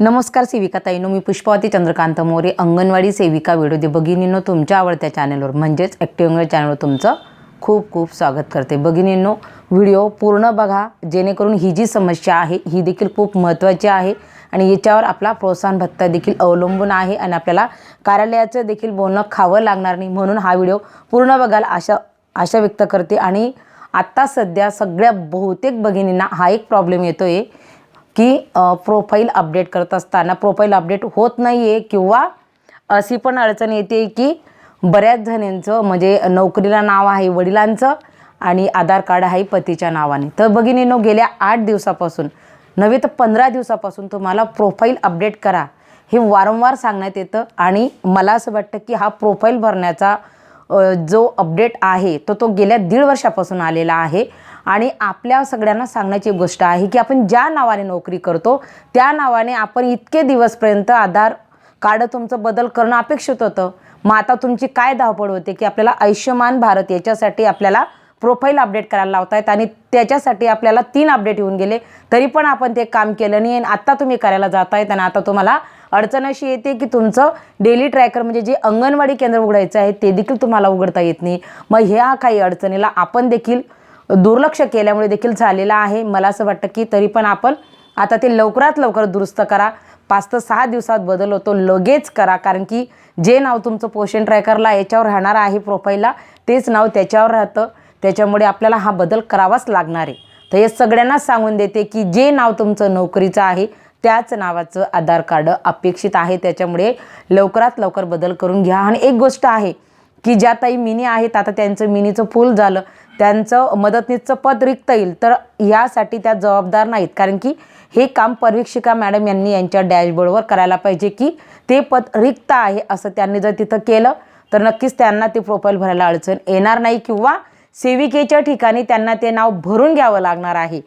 नमस्कार सेविका ताईनो मी पुष्पावती चंद्रकांत मोरे अंगणवाडी सेविका व्हिडिओ दे भगिनींनो तुमच्या आवडत्या चॅनलवर म्हणजेच ॲक्टिव्ह चॅनलवर तुमचं खूप खूप स्वागत करते. भगिनींनो व्हिडिओ पूर्ण बघा जेणेकरून ही जी समस्या आहे ही देखील खूप महत्त्वाची आहे आणि याच्यावर आपला प्रोत्साहन भत्ता देखील अवलंबून आहे आणि आपल्याला कार्यालयाचं देखील बोलणं खावं लागणार नाही म्हणून हा व्हिडिओ पूर्ण बघायला आशा आशा व्यक्त करते. आणि आत्ता सध्या सगळ्या बहुतेक भगिनींना हा एक प्रॉब्लेम येतो आहे की प्रोफाईल अपडेट करत असताना प्रोफाईल अपडेट होत नाही आहे किंवा अशी पण अडचण येते की बऱ्याच जणींचं म्हणजे नोकरीला नाव आहे वडिलांचं आणि आधार कार्ड आहे पतीच्या नावाने. तर भगिनीनो गेल्या आठ दिवसापासून नव्हे तर पंधरा दिवसापासून तुम्हाला प्रोफाईल अपडेट करा. हे वारंवार सांगण्यात येतं आणि मला असं वाटतं की हा प्रोफाईल भरण्याचा जो अपडेट आहे तो तो गेल्या दीड वर्षापासून आलेला आहे. आणि आपल्या सगळ्यांना सांगण्याची गोष्ट आहे की आपण ज्या नावाने नोकरी करतो त्या नावाने आपण इतके दिवसपर्यंत आधार कार्ड तुमचं बदल करणं अपेक्षित होतं. मग आता तुमची काय धावपळ होते की आपल्याला आयुष्यमान भारत याच्यासाठी आपल्याला प्रोफाईल अपडेट करायला लावतायत आणि त्याच्यासाठी आपल्याला तीन अपडेट येऊन गेले. तरी पण आपण ते काम केलं नाही आणि आत्ता तुम्ही करायला जात आहेत आणि आता तुम्हाला अडचण अशी येते की तुमचं डेली ट्रॅकर म्हणजे जे अंगणवाडी केंद्र उघडायचं आहे ते देखील तुम्हाला उघडता येत नाही. मग ह्या काही अडचणीला आपण देखील दुर्लक्ष केल्यामुळे देखील झालेलं आहे. मला असं वाटतं की तरी पण आपण आता ते लवकरात लवकर दुरुस्त करा. पाच ते सहा दिवसात बदल होतो लगेच करा. कारण की जे नाव तुमचं पोषण ट्रॅकरला याच्यावर राहणार आहे प्रोफाईलला तेच नाव त्याच्यावर राहतं. त्याच्यामुळे आपल्याला हा बदल करावाच लागणार आहे. तर हे सगळ्यांनाच सांगून देते की जे नाव तुमचं नोकरीचं आहे त्याच नावाचं आधार कार्ड अपेक्षित आहे. त्याच्यामुळे लवकरात लवकर बदल करून घ्या. आणि एक गोष्ट आहे की ज्या ताई मिनी आहेत आता त्यांचं मिनीचं फुल झालं. त्यांचं मदतनीसचं पद रिक्त येईल. तर यासाठी त्या जबाबदार नाहीत. कारण की हे काम परीक्षिका मॅडम यांनी यांच्या डॅशबोर्डवर करायला पाहिजे की ते पद रिक्त आहे असं त्यांनी जर तिथं केलं तर नक्कीच त्यांना ते प्रोफाईल भरायला अडचण येणार नाही किंवा सेविकेच्या ठिकाणी त्यांना ते नाव भरून घ्यावं लागणार आहे.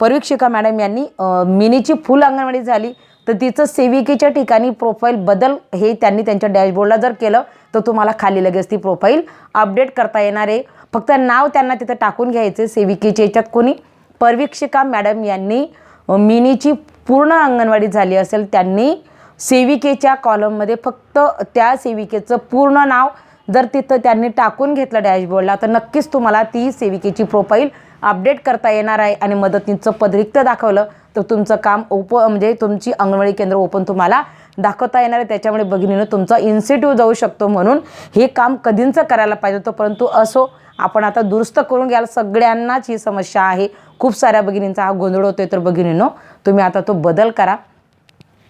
परीक्षिका मॅडम यांनी मिनीची फुल अंगणवाडी झाली तर तिचं सेविकेच्या ठिकाणी प्रोफाईल बदल हे त्यांनी त्यांच्या डॅशबोर्डला जर केलं तर तुम्हाला खाली लगेच ती प्रोफाईल अपडेट करता येणार आहे. फक्त नाव त्यांना तिथं टाकून घ्यायचे सेविकेच्या याच्यात कोणी. परवीक्षिका मॅडम यांनी मिनीची पूर्ण अंगणवाडी झाली असेल त्यांनी सेविकेच्या कॉलममध्ये फक्त त्या सेविकेचं पूर्ण नाव जर तिथं त्यांनी टाकून घेतलं डॅशबोर्डला तर नक्कीच तुम्हाला ती सेविकेची प्रोफाईल अपडेट करता येणार आहे आणि मदतनीचं पद रिक्त दाखवलं. तर तुमचं काम ओप म्हणजे तुमची अंगणवाडी केंद्र ओपन तुम्हाला दाखवता येणार आहे. त्याच्यामुळे भगिनीनं तुमचा इन्स्टिट्यूट जाऊ शकतो म्हणून हे काम कधींचं करायला पाहिजे होतं परंतु असो आपण आता दुरुस्त करून घ्याल सगळ्यांनाच ही समस्या आहे. खूप साऱ्या भगिनींचा हा गोंधळ होतोय तर भगिनीनो तुम्ही आता तो बदल करा.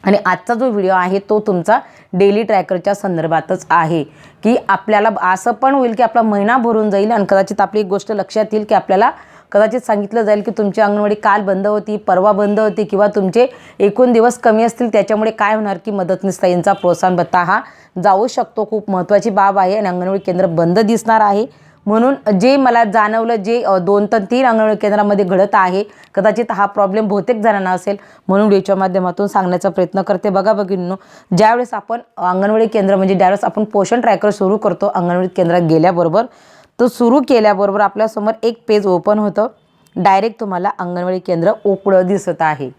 आणि आजचा जो व्हिडिओ आहे तो तुमचा डेली ट्रॅकरच्या संदर्भातच आहे की आपल्याला असं पण होईल की आपला महिना भरून जाईल आणि कदाचित आपली एक गोष्ट लक्षात येईल की आपल्याला कदाचित सांगितलं जाईल की तुमची अंगणवाडी काल बंद होती परवा बंद होती किंवा तुमचे एकूण दिवस कमी असतील त्याच्यामुळे काय होणार की मदतनीस ताईंचा प्रोत्साहन भत्ता हा जाऊ शकतो. खूप महत्त्वाची बाब आहे आणि अंगणवाडी केंद्र बंद दिसणार आहे. म्हणून जे मला जाणवलं जे दोन तर तीन अंगणवाडी केंद्रामध्ये घडत आहे कदाचित हा प्रॉब्लेम बहुतेक जणांना असेल. म्हणून व्हिडिओच्या माध्यमातून सांगण्याचा प्रयत्न करते. बघा बघिनो ज्यावेळेस आपण अंगणवाडी केंद्र म्हणजे ज्यावेळेस आपण पोषण ट्रॅकर सुरू करतो अंगणवाडी केंद्रात गेल्याबरोबर तो सुरू केल्याबरोबर आपल्यासमोर एक पेज ओपन होतं. डायरेक्ट तुम्हाला अंगणवाडी केंद्र उकडं दिसत आहे.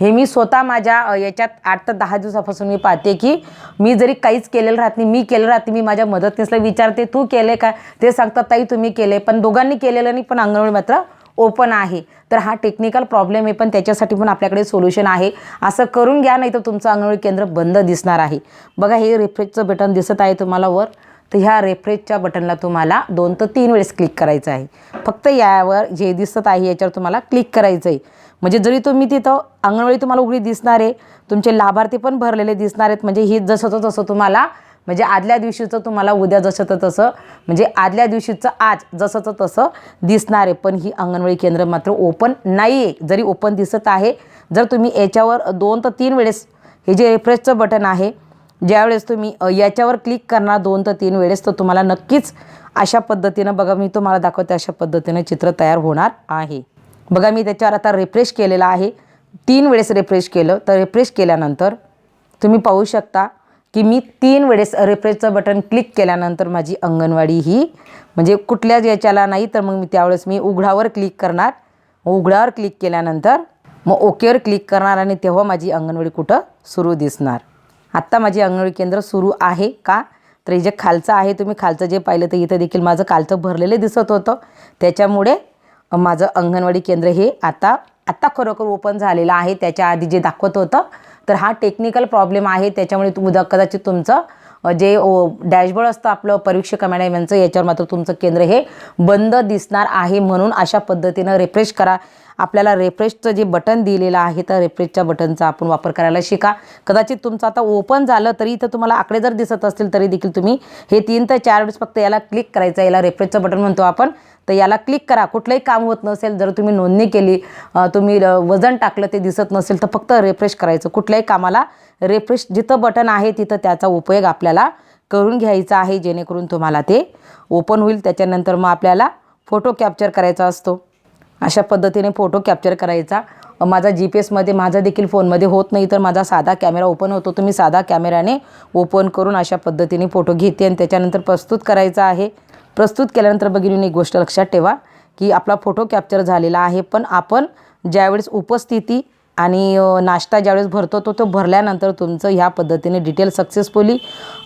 हे मी स्वतः माझ्या याच्यात आठ ते दहा दिवसापासून मी पाहते की मी जरी काहीच केलेलं राहत नाही मी केलं राहते मी माझ्या मदतनीसला विचारते तू केले का? ते सांगतात ताई तुम्ही केले पण दोघांनी केलेलं नाही पण अंगणवाडी मात्र ओपन आहे. तर हा टेक्निकल प्रॉब्लेम आहे पण त्याच्यासाठी पण आपल्याकडे सोल्युशन आहे. असं करून घ्या नाही तर तुमचं अंगणवाडी केंद्र बंद दिसणार आहे. बघा हे रिफ्रेशचं बटन दिसत आहे तुम्हाला वर. तर ह्या रेफ्रेशच्या बटनला तुम्हाला दोन ते तीन वेळेस क्लिक करायचं आहे. फक्त यावर जे दिसत आहे याच्यावर तुम्हाला क्लिक करायचं आहे. म्हणजे जरी तुम्ही तिथं अंगणवाडी तुम्हाला उघडी दिसणार आहे तुमचे लाभार्थी पण भरलेले दिसणार आहेत. म्हणजे ही जसं तसं तुम्हाला म्हणजे आदल्या दिवशीचं तुम्हाला उद्या जसं तर तसं म्हणजे आदल्या दिवशीचं आज जसंचं तसं दिसणार आहे. पण ही अंगणवाडी केंद्र मात्र ओपन नाही आहे जरी ओपन दिसत आहे जर तुम्ही याच्यावर दोन तर तीन वेळेस हे जे रेफ्रेशचं बटन आहे ज्यावेळेस तुम्ही याच्यावर क्लिक करणार दोन तर तीन वेळेस तर तुम्हाला नक्कीच अशा पद्धतीनं बघा मी तुम्हाला दाखवते अशा पद्धतीनं चित्र तयार होणार आहे. बघा मी त्याच्यावर आता रिफ्रेश केलेलं आहे. तीन वेळेस रिफ्रेश केलं तर रिफ्रेश केल्यानंतर तुम्ही पाहू शकता की मी तीन वेळेस रिफ्रेशचं बटन क्लिक केल्यानंतर माझी अंगणवाडी ही म्हणजे कुठल्याच याच्याला नाही तर मग मी त्यावेळेस मी उघडावर क्लिक करणार. उघडावर क्लिक केल्यानंतर मग ओकेवर क्लिक करणार आणि तेव्हा माझी अंगणवाडी कुठं सुरू दिसणार. आत्ता माझी अंगणवाडी केंद्र सुरू आहे का? तर हे जे खालचं आहे तुम्ही खालचं जे पाहिलं तर इथं देखील माझं कालचं भरलेलं दिसत होतं. त्याच्यामुळे माझं अंगणवाडी केंद्र हे आता आत्ता खरोखर ओपन झालेलं आहे. त्याच्या आधी जे दाखवत होतं तर हा टेक्निकल प्रॉब्लेम आहे. त्याच्यामुळे तुम कदाचित तुमचं जे डॅशबोर्ड असतं आपलं परीक्षका मॅडम यांचं याच्यावर मात्र तुमचं केंद्र हे बंद दिसणार आहे म्हणून अशा पद्धतीनं रिफ्रेश करा. आपल्याला रेफ्रेशचं जे बटन दिलेलं आहे तर रेफ्रेशच्या बटनचा आपण वापर करायला शिका. कदाचित तुमचं आता ओपन झालं तरी इथं तुम्हाला आकडे जर दिसत असतील तरी देखील तुम्ही हे तीन ते चार वेळेस फक्त याला क्लिक करायचं आहे. याला रेफ्रेशचं बटन म्हणतो आपण. तर याला क्लिक करा. कुठलंही काम होत नसेल जर तुम्ही नोंदणी केली तुम्ही वजन टाकलं ते दिसत नसेल तर फक्त रेफ्रेश करायचं. कुठल्याही कामाला रेफ्रेश जिथं बटन आहे तिथं त्याचा उपयोग आपल्याला करून घ्यायचा आहे जेणेकरून तुम्हाला ते ओपन होईल. त्याच्यानंतर मग आपल्याला फोटो कॅप्चर करायचा असतो. अशा पद्धतीने फोटो कॅप्चर करायचा. माझा जी पी एसमध्ये माझा देखील फोनमध्ये होत नाही तर माझा साधा कॅमेरा ओपन होतो. तुम्ही साधा कॅमेऱ्याने ओपन करून अशा पद्धतीने फोटो घेते आणि त्याच्यानंतर प्रस्तुत करायचा आहे. प्रस्तुत केल्यानंतर बघितली एक गोष्ट लक्षात ठेवा की आपला फोटो कॅप्चर झालेला आहे. पण आपण ज्यावेळेस उपस्थिती आणि नाश्ता ज्यावेळेस भरतो तो तो भरल्यानंतर तुमचं ह्या पद्धतीने डिटेल सक्सेसफुली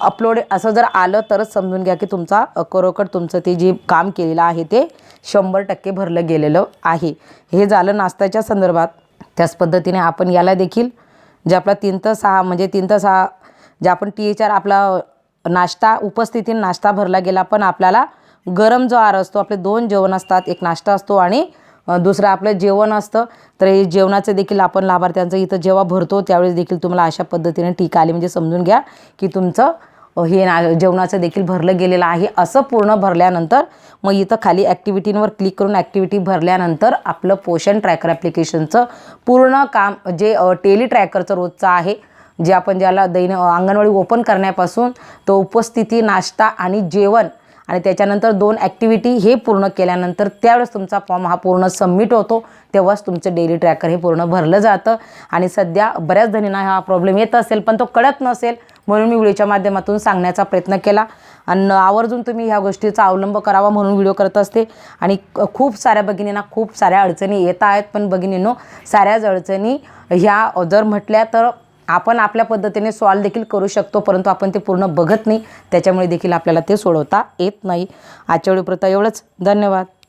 अपलोड असं जर आलं तरच समजून घ्या की तुमचा अ, खरोखर तुमचं ते जे काम केलेलं आहे ते शंभर टक्के भरलं गेलेलं आहे. हे झालं नाश्त्याच्या संदर्भात. त्याच पद्धतीने आपण याला देखील जे आपला तीन तर सहा म्हणजे तीन तर सहा जे आपण टी एच आर आपला नाश्ता उपस्थितीत नाश्ता भरला गेला पण आपल्याला गरम जो आहार असतो आपले दोन जेवण असतात एक नाश्ता असतो आणि दुसरं आपलं जेवण असतं तर हे जेवणाचं देखील आपण लाभार्थ्यांचं इथं जेव्हा भरतो त्यावेळेस देखील तुम्हाला अशा पद्धतीने टीका आली. म्हणजे समजून घ्या की तुमचं हे ना जेवणाचं देखील भरलं गेलेलं आहे. असं पूर्ण भरल्यानंतर मग इथं खाली ॲक्टिव्हिटींवर क्लिक करून ॲक्टिव्हिटी भरल्यानंतर आपलं पोषण ट्रॅकर ॲप्लिकेशनचं पूर्ण काम जे टेली ट्रॅकरचं रोजचं आहे जे आपण ज्याला दैन अंगणवाडी ओपन करण्यापासून तो उपस्थिती नाश्ता आणि जेवण आणि त्याच्यानंतर दोन ॲक्टिव्हिटी हे पूर्ण केल्यानंतर त्यावेळेस तुमचा फॉर्म हा पूर्ण सबमिट होतो. तेव्हाच तुमचं डेली ट्रॅकर हे पूर्ण भरलं जातं. आणि सध्या बऱ्याच जणींना हा प्रॉब्लेम येत असेल पण तो कळत नसेल. म्हणून मी व्हिडिओच्या माध्यमातून सांगण्याचा प्रयत्न केला. आणि आवर्जून तुम्ही ह्या गोष्टीचा अवलंब करावा म्हणून व्हिडिओ करत असते. आणि खूप साऱ्या भगिनींना खूप साऱ्या अडचणी येत आहेत. पण भगिनींनो साऱ्याच अडचणी ह्या जर म्हटल्या तर आपण आपल्या पद्धतीने सॉल्व देखील करू शकतो परंतु आपण ते पूर्ण बघत नाही. त्याच्यामुळे देखील आपल्याला ते सोडवता येत नाही. आजच्या व्हिडिओपुरता एवढंच. धन्यवाद.